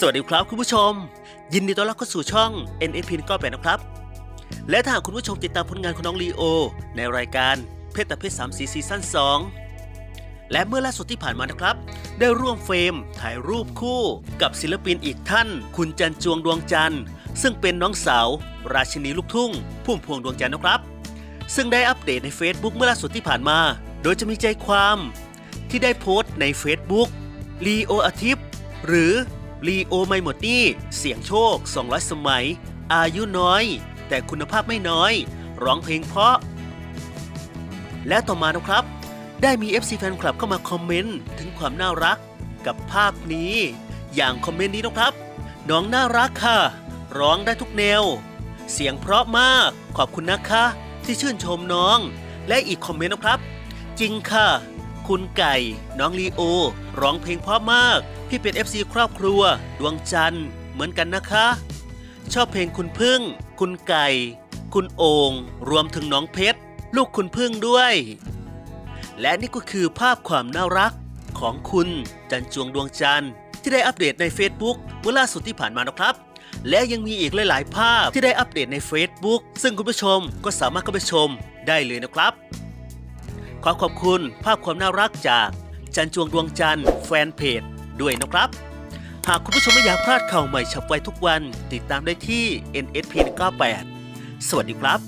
สวัสดีครับคุณผู้ชม ยินดีต้อนรับเข้าสู่ช่อง NFP ก็แปนะครับ และถ้าหากคุณผู้ชมติดตามผลงานของน้องลีโอ ในรายการเพชรตะเพชรสามสีซีซั่น2 และเมื่อล่าสุดที่ผ่านมานะครับ ได้ร่วมเฟรมถ่ายรูปคู่กับศิลปินอีกท่าน คุณจันจวงดวงจันทร์ ซึ่งเป็นน้องสาว ราชินีลูกทุ่งพุ่มพวงดวงจันทร์นะครับ ซึ่งได้อัปเดตใน Facebook เมื่อล่าสุดที่ผ่านมา โดยจะมีใจความ ที่ได้โพสต์ใน Facebook ลีโออาทิตย์หรือ ลีโอไม่หมดนี่เสียงโชค 200 สมัย อายุน้อย แต่คุณภาพไม่น้อย ร้องเพลงเพราะ และต่อมานะครับ ได้มี FC แฟนคลับเข้ามาคอมเมนต์ถึงความน่ารักกับภาพนี้ อย่างคอมเมนต์นี้นะครับ น้องน่ารักค่ะ ร้องได้ทุกแนว เสียงเพราะมากขอบคุณนะคะ ที่ชื่นชมน้อง และอีกคอมเมนต์นะครับ จริงค่ะ คุณไก่ น้องลีโอ ร้องเพลงเพราะมาก พี่เป็น FC ครอบครัว ดวงจันทร์ เหมือนกันนะคะ ชอบเพลงคุณพึ่ง คุณไก่ คุณโองรวมถึงน้องเพชร ลูกคุณพึ่งด้วย และนี่ก็คือภาพความน่ารักของคุณจันจวงดวงจันทร์ ที่ได้อัปเดตใน Facebook เมื่อล่าสุดที่ผ่านมานะครับและยังมีอีกหลาย ๆ ภาพที่ได้อัปเดตใน Facebook ซึ่งคุณผู้ชมก็สามารถเข้าไปชมได้เลยนะครับ ขอขอบคุณภาพความน่ารักจากจันจวงดวงจันทร์แฟนเพจด้วยนะครับ หากคุณผู้ชมไม่อยากพลาดข่าวใหม่ฉับไวทุกวัน ติดตามได้ที่ NSP 98สวัสดีครับ